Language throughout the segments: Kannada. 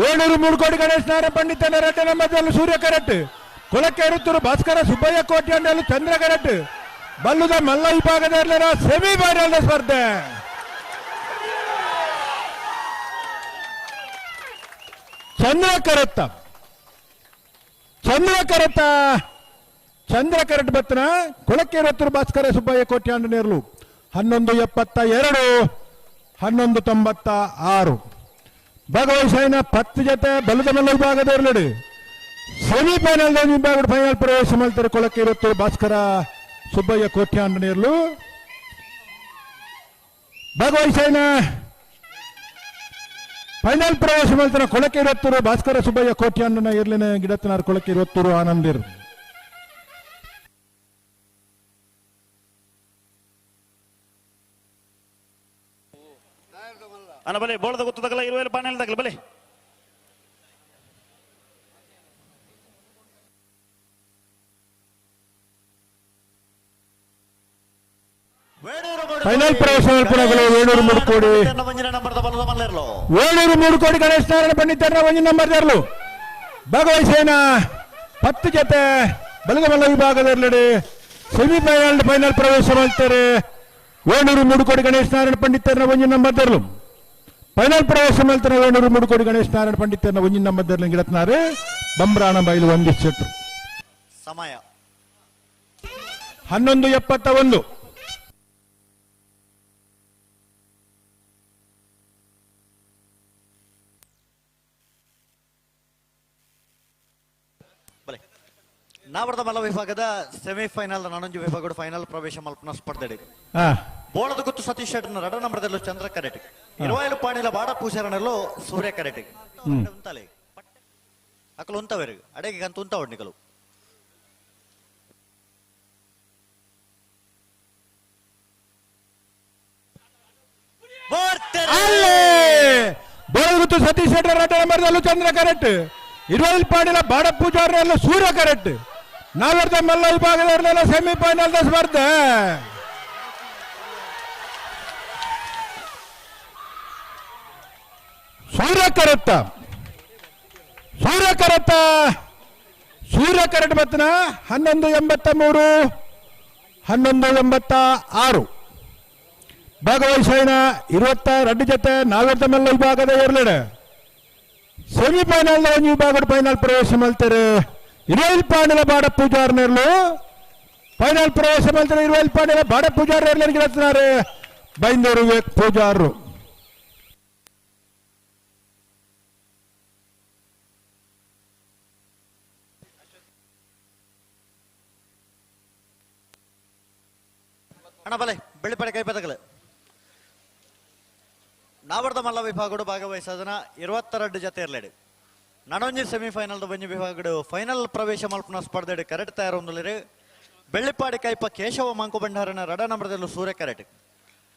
ಏಳೂರು ಮೂರು ಕೋಟಿ ಗಣೇಶ್ ನಾರಾಯಣ ಪಂಡಿತ ನರಟ್ಟೆ ನಮ್ಮದಲ್ಲಿ ಸೂರ್ಯ ಕರಟ್. ಇರುತ್ತರು ಭಾಸ್ಕರ ಸುಬ್ಬಯ್ಯ ಕೋಟ್ಯಾಂಡಲು ಚಂದ್ರ ಕರೆಟ್. ಬಲ್ಲುದ ಮಲ್ಲ ವಿಭಾಗದಲ್ಲಿರೋ ಸೆಮಿ ಫೈನಲ್ ಸ್ಪರ್ಧೆ. ಚಂದ್ರ ಕರೆತ್ತ ಚಂದ್ರ ಕರೆತ್ತ ಚಂದ್ರ ಕರೆಟ್ ಬತ್ತನ ಕೊಳಕ್ಕೆ ಇರುತ್ತಿರು ಭಾಸ್ಕರ ಸುಬ್ಬಯ್ಯ ಕೋಟ್ಯಾಂಡ ನೇರ್ಲು ಹನ್ನೊಂದು ಎಪ್ಪತ್ತ ಎರಡು, ಹನ್ನೊಂದು ತೊಂಬತ್ತ ಆರು. ಭಾಗವಹಿಸಿನ ಪತ್ತು ಜೊತೆ ಬಲದ ಮಲ್ಲ ವಿಭಾಗದವರ್ಲಡು ಸೆಮಿಫೈನಲ್ ವಿಭಾಗದ ಫೈನಲ್ ಪ್ರವೇಶ ಮಾಡ್ತಾರೆ ಕೊಳಕ್ಕೆ ಇರುತ್ತು ಭಾಸ್ಕರ ಸುಬ್ಬಯ್ಯ ಕೋಟ್ಯಾಂಡ ನೇರ್ಲು ಭಾಗವಹಿಸಿನ ಫೈನಲ್ ಪ್ರವೇಶ ಮಾಡ್ತಾನೆ ಕೊಳಕ್ಕೆ ಇರುತ್ತೂರು ಭಾಸ್ಕರ ಸುಬ್ಬಯ್ಯ ಕೋಟ್ಯಾಂಡನ ಇರ್ಲಿನ ಗಿಡತನಾರ್ ಕೊಳಕ್ಕೆ ಇರುತ್ತೂರು ಆನಂದಿರ್. ಅನ್ನ ಬಲೆ ಬೋಳದ ಗೊತ್ತದಾಗಲ್ಲ ಇರುವೆಲ್ಲ ಪಾನೆಲ್ ತಗಲ ಬಲೆ. ಫೈನಲ್ ಪ್ರವೇಶ ಮಾಡ್ಕೊಳಗಳು ಏಳೂರು ಮೂರು ಮಲ್ಲೇರ್ಲು ಏಳೂರು ಮೂರು ಕೋಟಿ ಗಣೇಶ್ ನಾರಾಯಣ ಪಂಡಿತರ ಒಂದು ನಂಬರ್ ತರಲು ಭಾಗವಹಿಸೇನ ಹತ್ತು ಜೊತೆ ಬಲದ ಮಲ್ಲ ವಿಭಾಗದಲ್ಲಿ ಸೆಮಿಫೈನಲ್ ಫೈನಲ್ ಪ್ರವೇಶ ಮಾಡ್ತಾರೆ. ಏಳ್ನೂರು ಮೂರು ಕೋಟಿ ಗಣೇಶ್ ನಾರಾಯಣ ಪಂಡಿತರ ಒಂದು ನಂಬರ್ ತರಲು ಫೈನಲ್ ಪ್ರವೇಶ ಮಾಡ್ತಾರೆ ಏಳ್ನೂರು ಮೂರು ಕೋಟಿ ಗಣೇಶ್ ನಾರಾಯಣ ಪಂಡಿತರನ್ನ ನಮ್ಮ ತರಲು ಗಿಡತ್ನಾರು ಬಂಬ್ರಾಣ ಬೈಲು ಒಂದಿಷ್ಟು ಸಮಯ. ಹನ್ನೊಂದು ಎಪ್ಪತ್ತ ಒಂದು. ನಾವರ್ದ ಮಲ್ಲ ವಿಭಾಗದ ಸೆಮಿಫೈನಲ್ ನಾನೊಂದು ವಿಭಾಗದ ಫೈನಲ್ ಪ್ರವೇಶ ಮಲ್ಪನ ಸ್ಪರ್ಧೆ ಹಾ. ಬೋಳದ ಗುತ್ತು ಸತೀಶ್ ಶೆಟ್ಟರ್ನ ರಡ ನಂಬರ್ದಲ್ಲೂ ಚಂದ್ರ ಕರೆಟ್ ಇರುವಾಯಲು ಪಾಣಿಲ ಬಾಡ పూసారనలో ಸೂರ್ಯ ಕರೆಟ್. అక్కడ ಅಕಲು అడేకి అంత ಅಂತ ಉಂತ ಒಡ್ನಿಕಲು ಅಲ್ಲೇ! ಬೆಳಗುತ್ತು రెడ్డి మరిదల్లు ರಡ್ಡ ನಂಬರ್ದಲ್ಲೂ ಚಂದ್ರ ಕರೆಕ್ಟ್ ಇರುವಲ್ ಪಾಡಿಲ ಬಾಡ ಪೂಜಾರಲ್ಲೂ ಸೂರ್ಯ ಕರೆಕ್ಟ್ ನಾವೆರ್ದ ಮಲ್ಲ ವಿಭಾಗದವರನ್ನೆಲ್ಲ ಸೆಮಿಫೈನಲ್ ಸ್ಪರ್ಧೆ. ಸೂರ್ಯ ಕರತ್ತ ಸೂರ್ಯ ಕರತ್ತ ಸೂರ್ಯ ಕರೆಕ್ಟ್ ಬತ್ತನ ಹನ್ನೊಂದು ಎಂಬತ್ತ ಮೂರು, ಹನ್ನೊಂದು ಎಂಬತ್ತ ಆರು. ಭಾಗವಹಿಸೋಣ ಇರುವತ್ತ ರಡ್ಡಿ ಜೊತೆ ನಾಲ್ವತ್ತ ಮೇಲೆ ವಿಭಾಗದ ಎರಲೆಡೆ. ಸೆಮಿಫೈನಲ್ ಒಂದು ವಿಭಾಗದ ಫೈನಲ್ ಪ್ರವೇಶ ಮಾಡ್ತಾರೆ. ಇರುವಲ್ ಪಾಂಡಲ ಬಾಡ ಪೂಜಾರ್ನೆರ್ಲು ಫೈನಲ್ ಪ್ರವೇಶ ಮಾಡ್ತಾರೆ ಇರುವಲ್ ಪಾಂಡಲ ಬಾಡ ಪೂಜಾರ್ ಎಲ್ಲರಿಗೆ ಗೆಲ್ತಾರೆ ಬೈಂದೂರು ವಿವೇಕ್ ಪೂಜಾರರು. ಅಣ್ಣ ಬಲೆ ಬೆಳ್ಳಿಪಡೆ ಕೈ ಪದಗಲೆ ನಾವರ್ದ ಮಲ್ಲ ವಿಭಾಗಡು ಭಾಗವಹಿಸೋದನ್ನ ಇರುವತ್ತೆರಡು ಜೊತೆ ಇರ್ಲೇಡು. ನನೊಂಜಿ ಸೆಮಿಫೈನಲ್ ಬಂಜಿ ವಿಭಾಗಡು ಫೈನಲ್ ಪ್ರವೇಶ ಮಲ್ಪನ ಸ್ಪರ್ಧೆ ಕರೆಟ್ ತಯಾರೊಂದುಲಿರಿ ಬೆಳ್ಳಿಪಾಡಿ ಕೈಪ ಕೇಶವ ಮಂಕು ಭಂಡಾರನ ರಡ ನಂಬರದಲ್ಲೂ ಸೂರ್ಯ ಕರೆಟ್.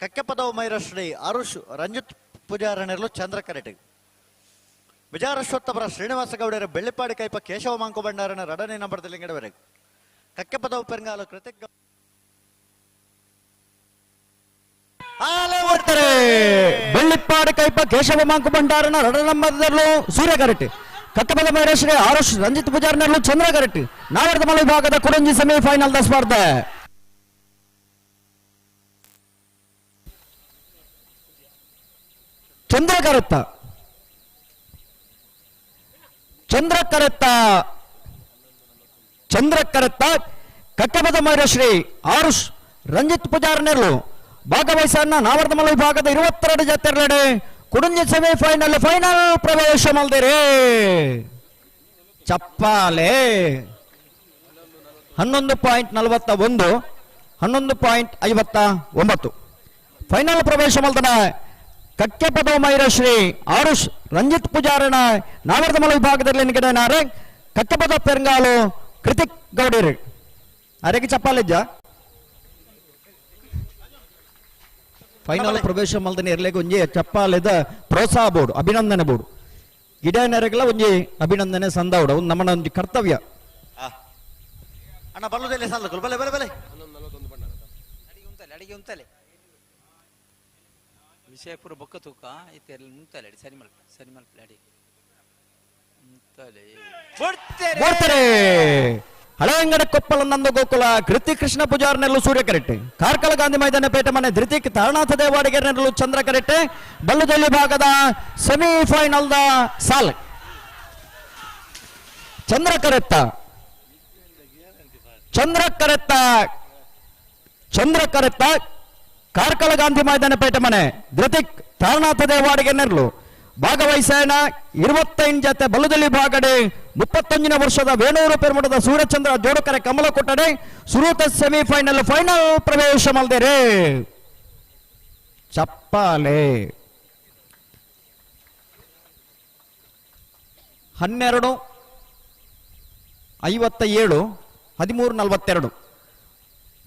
ಕಕ್ಕೆಪದವು ಮೈರಶ್ರೀ ಅರುಷ್ ರಂಜಿತ್ ಪೂಜಾರನೆರಲು ಚಂದ್ರ ಕರೆಟ್. ವಿಜಾರಶ್ವತ್ತಪರ ಶ್ರೀನಿವಾಸ ಗೌಡರ ಬೆಳ್ಳಿಪಾಡಿ ಕೈಪ ಕೇಶವ ಮಂಕು ಭಂಡಾರನ ರಡನೇ ನಂಬರದಲ್ಲಿ ಕಕ್ಕೆಪದವು ಪೆರಂಗಾಲು ಕೃತಿಕ್ ಬೆಳ್ಳಿಪ್ಪಾಡಿ ಕೈಪ ಕೇಶವ ಮಾಂಕು ಭಂಡಾರನ ರಡ ನಂಬರದಲ್ಲೂ ಸೂರ್ಯ ಗರಟಿ. ಕಕ್ಕಬಲ ಮೈರೇಶ್ವರಿ ಆರುಷ್ ರಂಜಿತ್ ಪೂಜಾರ್ನಲ್ಲೂ ಚಂದ್ರ ಗರಟಿ. ನಾವರ್ದ ಮಲ ವಿಭಾಗದ ಕುರಂಜಿ ದ ಸ್ಪರ್ಧೆ. ಚಂದ್ರ ಕರೆತ್ತ. ಚಂದ್ರ ಕರೆತ್ತ. ಚಂದ್ರ ಕರೆತ್ತ ಕಕ್ಕಬದ ಮೈರಶ್ರೀ ಆರುಷ್ ರಂಜಿತ್ ಪೂಜಾರ್ನೆರ್ಲು ಭಾಗವಹಿಸನ್ನ ನಾವರ್ಧಮಲ ವಿಭಾಗದ ಇರುವತ್ತೆರಡು ಜತೆರಡೆ ಕುಡುಂಜಿ ಸೆಮಿಫೈನಲ್ ಫೈನಲ್ ಪ್ರವೇಶ ಮಲ್ದಿರಿ ಚಪ್ಪಾಲೆ ಹನ್ನೊಂದು ಪಾಯಿಂಟ್ ನಲವತ್ತ ಒಂದು ಹನ್ನೊಂದು ಪಾಯಿಂಟ್ ಐವತ್ತ ಒಂಬತ್ತು ಫೈನಲ್ ಪ್ರವೇಶ ಮಲ್ದನ ಕಕ್ಕೆಪದ ಮೈರಶ್ರೀ ಆರುಷ್ ರಂಜಿತ್ ಪೂಜಾರಣ ನಾವರ್ಧಮಲ ವಿಭಾಗದಲ್ಲಿ ನಿಗಡನಾರೆ ಕಕ್ಕೆಪದ ಪೆರಂಗಾಲು ಕೃತಿಕ್ ಗೌಡರು ಅರೆಗೆ ಚಪ್ಪಾಲಿಜ್ಜ ಫೈನಲ್ ಪ್ರವೇಶ ಮಲ್ದನೆ ಇರ್ಲಿಕ್ಕೆ ಒಂಜಿ ಚಪ್ಪಾಲೆದ ಪ್ರೋತ್ಸಾಹ ಬೋರ್ಡ್ ಅಭಿನಂದನೆ ಬೋರ್ಡ್. ಗಿಡನೆರೆಗೆಲ್ಲ ಒಂಜಿ ಅಭಿನಂದನೆ ಸಂದೌಡ ಒಂದು ನಮ್ಮನ ಒಂಜಿ ಕರ್ತವ್ಯ. ಅಣ್ಣ ಬಲ್ಲುದೆಲ್ಲ ಸಾಲದು ಬಲೆ ಬಲೆ ಬಲೆ ಅಡಿಗೆ ಉಂತಲೆ ಅಡಿಗೆ ಉಂತಲೆ ವಿಷಯಪುರ ಬೊಕ್ಕ ತೂಕ ಇತ್ತೆ ಮುಂತಲೆ ಅಡಿ ಸರಿ ಮಲ್ಪ ಸರಿ ಮಲ್ಪ ಅಡಿ. ಬಿಡ್ತೇನೆ ಹಳೆಯಂಗಡ ಕೊಪ್ಪಳ ನಂದ ಗೋಕುಲ, ಕೃತಿ ಕೃಷ್ಣ ಪೂಜಾರ್ ನೆರಳು ಸೂರ್ಯ ಕರೆಟ್ಟೆ ಕಾರ್ಕಳ ಗಾಂಧಿ ಮೈದಾನ ಪೇಟೆ ಮನೆ ಧೃತಿಕ್ ತಾರನಾಥ ದೇವಾಡಿಗೆ ನೆರಳು ಚಂದ್ರ ಕರೆಟ್ಟೆ ಬಲ್ಲುದಲ್ಲಿ ಭಾಗದ ಸೆಮಿಫೈನಲ್ ದ ಸಾಲ್. ಚಂದ್ರ ಕರೆತ್ತ. ಚಂದ್ರ ಕರೆತ್ತ. ಚಂದ್ರ ಕರೆತ್ತ ಕಾರ್ಕಳ ಗಾಂಧಿ ಮೈದಾನ ಪೇಟೆ ಮನೆ ಧೃತಿಕ್ ತಾರನಾಥ ದೇವಾಡಿಗೆ ನೆರಳು ಭಾಗವಹಿಸೇನ ಇರುವತ್ತೈದು ಜೊತೆ ಬಲ್ಲುದಲ್ಲಿ ಭಾಗಡೆ ಮುಪ್ಪತ್ತೊಂದನೇ ವರ್ಷದ ವೇಣೂರು ಪೆರ್ಮಠದ ಸೂರ್ಯಚಂದ್ರ ಜೋಡಕರೆ ಕಮಲ ಕೊಟ್ಟಡೆ ಸುರೂತ ಸೆಮಿಫೈನಲ್ ಫೈನಲ್ ಪ್ರವೇಶ ಮಾಡಿದೆ ಚಪ್ಪಾಲೆ ಹನ್ನೆರಡು ಐವತ್ತ ಏಳು ಹದಿಮೂರು, ನಲವತ್ತೆರಡು.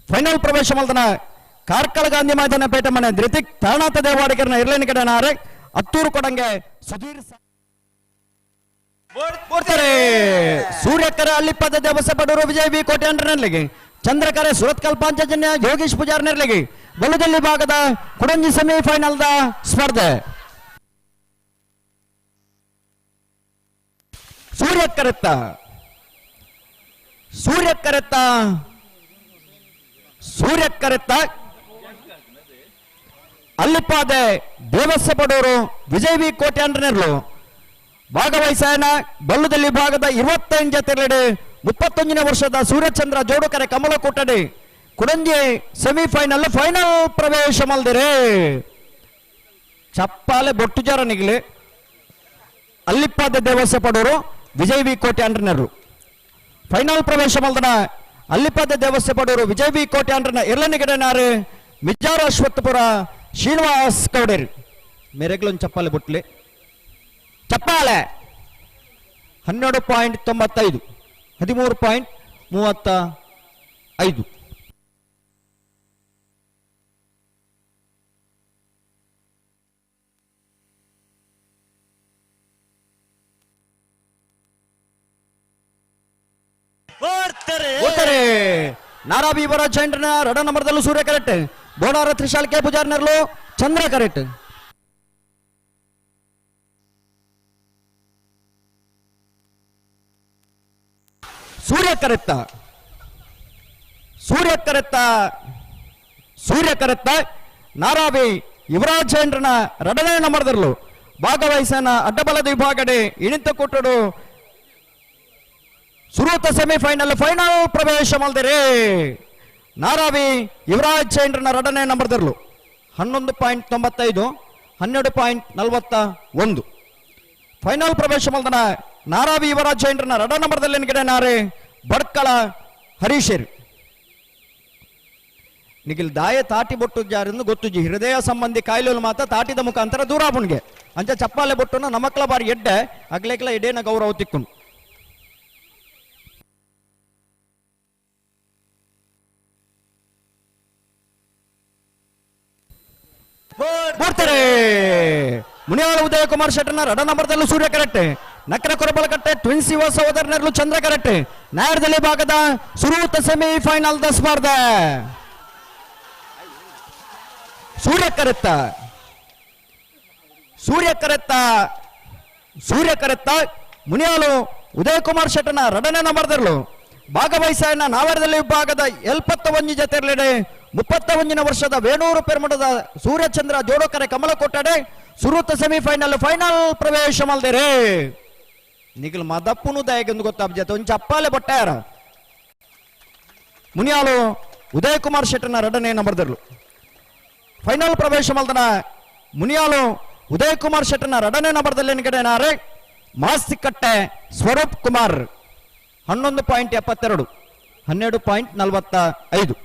ಫೈನಲ್ ಪ್ರವೇಶ ಮಲ್ದನ ಕಾರ್ಕಳ ಗಾಂಧಿ ಮೈದಾನ ಪೇಟೆ ಮನೆ ಧೃತಿಕ್ ತಾರನಾಥ ದೇವಾಡಿಗರನ್ನ ಇರ್ಲೇನ ಕಡೆ ನಾರೆ ಹತ್ತೂರು ಕೊಡಂಗೆ ಸುಧೀರ್ ಕೊಡ್ತಾರೆ ಸೂರ್ಯಕರ ಅಲ್ಲಿಪ್ಪದ ದೇವಸ ಪಡೋರು ವಿಜಯ್ ಬಿ ಕೋಟೆ ಅಂಡ್ರನಲ್ಲಿಗೆ ಚಂದ್ರಕರೆ ಸುರತ್ ಪಾಂಚಜನ್ಯ ಯೋಗೀಶ್ ಪೂಜಾರ್ ಬಲದಲ್ಲಿ ಭಾಗದ ಕುಡಂಜಿ ದ ಸ್ಪರ್ಧೆ. ಸೂರ್ಯಕರತ್ತ. ಸೂರ್ಯಕರತ್ತ. ಸೂರ್ಯಕರತ್ತ. ಅಲ್ಲಿಪ್ಪಾದೆ ದೇವಸ್ಸ ಪಡೋರು ವಿಜಯ್ ವಿ ಕೋಟೆ ಭಾಗವಹಿಸಾಯನ ಬಲ್ಲುದಲ್ಲಿ ಭಾಗದ ಇರುವತ್ತೈದು ಜೊತೆಲೆಡೆ ಮುಪ್ಪತ್ತೊಂದನೇ ವರ್ಷದ ಸೂರ್ಯಚಂದ್ರ ಜೋಡುಕರೆ ಕಮಲ ಕೊಟ್ಟಡೆ ಕುಡಂಜಿ ಸೆಮಿಫೈನಲ್ ಫೈನಲ್ ಪ್ರವೇಶ ಮಲ್ದಿರೆ. ಚಪ್ಪಾಲೆ ಬೊಟ್ಟು ಜರ ನಿಗಲಿ. ಅಲ್ಲಿಪ್ಪಾದ ದೇವಸ್ಯ ಪಡೋರು ವಿಜಯ್ ವಿ ಕೋಟೆ ಅಂಡ್ರನರು. ಫೈನಲ್ ಪ್ರವೇಶ ಮಲ್ದನ ಅಲ್ಲಿಪ್ಪಾದ ದೇವಸ್ಯ ಪಡೋರು ವಿಜಯ್ ವಿ ಕೋಟೆ ಅಂಡ್ರನ ಎರಡನೇ ಮಿಜಾರ ಅಶ್ವತ್ಥಪುರ ಶ್ರೀನಿವಾಸ್ ಕೌಡೇರಿ ಮೇರೆಗ್ಲೊಂದು ಚಪ್ಪಾಲೆ ಬುಟ್ಲಿ. ಚಪ್ಪಾಳೆ. ಹನ್ನೆರಡು ಪಾಯಿಂಟ್ ತೊಂಬತ್ತೈದು. ಹದಿಮೂರು ಪಾಯಿಂಟ್ ಮೂವತ್ತ ಐದು ನಾರಾ ಇವರ ಜೈಂಟ್ನ ರಡ ನಂಬರ್ದಲ್ಲೂ ಸೂರ್ಯ ಕರೆಕ್ಟ್. ಬೋಡಾರ ತ್ರಿಶಾಲ್ ಕೆ. ಪೂಜಾರ್ ನೆರಳು ಚಂದ್ರ ಕರೆಕ್ಟ್. ಸೂರ್ಯ ಕರೆತ್ತ ಸೂರ್ಯ ಕರೆತ್ತ ಸೂರ್ಯ ಕರೆತ್ತ ನಾರಾವಿ ಯುವರಾಜೇಂದ್ರನ ರಡನೆಯನ್ನ ಮಾಡಿದ್ರು ಭಾಗವಹಿಸನ ಅಡ್ಡಬಲದ ವಿಭಾಗಡೆ ಇಣಿತ ಕೊಟ್ಟಡು ಸುರೂತ ಸೆಮಿಫೈನಲ್ ಫೈನಲ್ ಪ್ರವೇಶ ಮಾಡಿದರೆ ನಾರಾವಿ ಯುವರಾಜ್ ಚೈಂಡ್ರನ ಎರಡನೇ ನಂಬರ್ದರ್ಲು ಹನ್ನೊಂದು ಪಾಯಿಂಟ್ ತೊಂಬತ್ತೈದು, ಹನ್ನೆರಡು ಪಾಯಿಂಟ್ ನಲವತ್ತ ಒಂದು. ಫೈನಲ್ ಪ್ರವೇಶ ಮಲ್ದನ ನಾರಾವಿ ಯುವರಾಜ್ ಚೈಂಡ್ರನ ಎರಡ ನಂಬರ್ದಲ್ಲಿ ಎನ್ಗಡೆ ನಾರೆ. ಬಡ್ಕಳ ಹರೀಶರು. ನಿಗಿಲ್ ದಾಯ ತಾಟಿ ಬೊಟ್ಟು ಜಾರಿಂದ ಗೊತ್ತುಜಿ ಹೃದಯ ಸಂಬಂಧಿ ಕಾಯಿಲೆಲು ಮಾತ್ರ ತಾಟಿದ ಮುಖಾಂತರ ದೂರ ಆಪುಣ್ಗೆ. ಅಂಚ ಚಪ್ಪಾಲೆ ಬೊಟ್ಟುನ ನಮಕ್ಲ ಬಾರಿ ಎಡ್ಡೆ ಅಗ್ಲೇಕ್ಲ ಎಡೇನ ಗೌರವ ತಿಕ್ಕುನು ಮಾಡ್ತಾರೆ ಮುನಿಯಾಳ ಉದಯ ಕುಮಾರ್ ಶೆಟ್ಟರ್ನ ರಡ ನಂಬರ್ದಲ್ಲೂ ಸೂರ್ಯ ಕರೆಕ್ಟ್ ನಕರ ಕೊರಬಲಕಟ್ಟೆ ಟ್ವಿನ್ಸ್ ಯುವ ಸಹೋದರನರು ಚಂದ್ರ ಕರೆಕ್ಟ್ ನ್ಯಾಯದಲ್ಲಿ ಭಾಗದ ಸುರೂತ ಸೆಮಿಫೈನಲ್ ದ ಸ್ಪರ್ಧೆ. ಸೂರ್ಯ ಕರೆತ್ತ. ಸೂರ್ಯ ಕರೆತ್ತ. ಸೂರ್ಯ ಕರೆತ್ತ. ಮುನಿಯಾಲು ಉದಯ್ ಕುಮಾರ್ ಶೆಟ್ಟನ ರಡನೆ ನಂಬರ್ದರ್ಲು ಭಾಗವಹಿಸಾಯನ ನಾವರದಲ್ಲಿ ಭಾಗದ ಎಲ್ಪತ್ತ ಒಂಜಿ ಜೊತೆರ್ಲೆಡೆ ಮುಪ್ಪತ್ತ ಒಂಜಿನ ವರ್ಷದ ವೇಣೂರು ಪೆರ್ಮಠದ ಸೂರ್ಯಚಂದ್ರ ಜೋಡೋಕರೆ ಕಮಲ ಕೊಟ್ಟಡೆ ಸುರೂತ ಸೆಮಿಫೈನಲ್ ಫೈನಲ್ ಪ್ರವೇಶ ಮಲ್ದಿರೆ. ನಿಗಲ್ ಮದಪ್ಪುನು ದಯಗೆಂದು ಗೊತ್ತಾಬ್ಜತೆ ಒಂಚ ಅಪ್ಪಾಲೆ ಬಟ್ಟಾರ ಮುನಿಯಾಲು ಉದಯ್ ಕುಮಾರ್ ಶೆಟ್ಟನ ಎರಡನೇ ನಂಬರ್ದರ್ಲು ಫೈನಲ್ ಪ್ರವೇಶ ಮಲ್ದನ ಮುನಿಯಾಲು ಉದಯ್ ಕುಮಾರ್ ಶೆಟ್ಟನ ಎರಡನೇ ನಂಬರ್ದಲ್ಲಿ ಎನ್ಗಡೆ ನಾರೆ ಮಾಸ್ತಿಕಟ್ಟೆ ಸ್ವರೂಪ್ ಕುಮಾರ್ ಹನ್ನೊಂದು ಪಾಯಿಂಟ್ ಎಪ್ಪತ್ತೆರಡು ಹನ್ನೆರಡು ಪಾಯಿಂಟ್ ನಲವತ್ತ ಐದು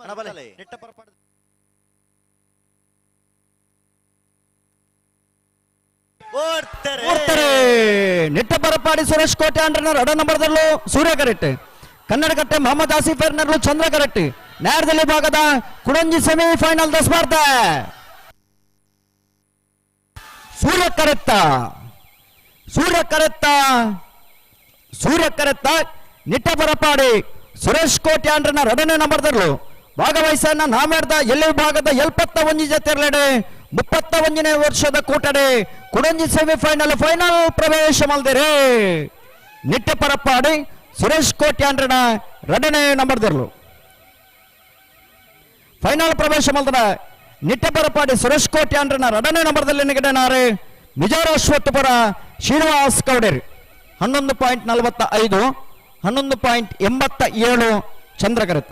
ಮನಬಲೆ ನಿಟ್ಟ ಓಡ್ತಾರೆ. ನಿಟ್ಟ ಬರಪಾಡಿ ಸುರೇಶ್ ಕೋಟೆ ಅಂಡ್ರನ ರಡ ನಂಬರ್ದಲ್ಲೂ ಸೂರ್ಯ ಕರೆಕ್ಟ್ ಕನ್ನಡಕಟ್ಟೆ ಮೊಹಮ್ಮದ್ ಆಸಿಫ್ ಎರ್ನರ್ಲು ಚಂದ್ರ ಕರೆಟ್ಟಿ ನೇರದಲ್ಲಿ ಭಾಗದ ಕುಡಂಜಿ ಸೆಮಿಫೈನಲ್ ದ ಸ್ಪರ್ಧೆ. ಸೂರ್ಯ ಕರೆತ್ತ. ಸೂರ್ಯ ಕರೆತ್ತ. ಸೂರ್ಯ ಕರೆತ್ತ. ನಿಟ್ಟ ಬರಪಾಡಿ ಸುರೇಶ್ ಕೋಟೆ ಅಂಡ್ರನ ಎರಡನೇ ನಂಬರ್ದಲ್ಲೂ ಭಾಗವಹಿಸನ್ನ ನಾಮೆಡ್ದ ಎಲ್ಲಿ ವಿಭಾಗದ ಎಲ್ಪತ್ತ ಒಂಜಿ ಜತೆರ್ಲೆಡೆ ಮುಪ್ಪತ್ತ ಒಂದನೇ ವರ್ಷದ ಕೂಟಡೆ ಕುಡಂಜಿ ಸೆಮಿಫೈನಲ್ ಫೈನಲ್ ಪ್ರವೇಶ ಮಾಡಿದರೆ ನಿಟ್ಟೆ ಪರಪ್ಪಾಡಿ ಸುರೇಶ್ ಕೋಟ್ಯಾಂಡ್ರನ ಎರಡನೇ ನಂಬರ್ದಿರ್ಲು ಫೈನಲ್ ಪ್ರವೇಶ ಮಾಡಿದ ನಿಟ್ಟಪರಪ್ಪಾಡಿ ಸುರೇಶ್ ಕೋಟ್ಯಾಂಡ್ರನ ಎರಡನೇ ನಂಬರ್ದಲ್ಲಿ ನಿಗಡನಾರೆ ಮಿಜೋರ ಅಶ್ವತ್ಥಪುರ ಶ್ರೀನಿವಾಸ್ ಕೌಡೇರಿ ಹನ್ನೊಂದು ಪಾಯಿಂಟ್ ನಲವತ್ತ ಐದು ಹನ್ನೊಂದು ಪಾಯಿಂಟ್ ಎಂಬತ್ತ ಏಳು ಚಂದ್ರಕರಿತ.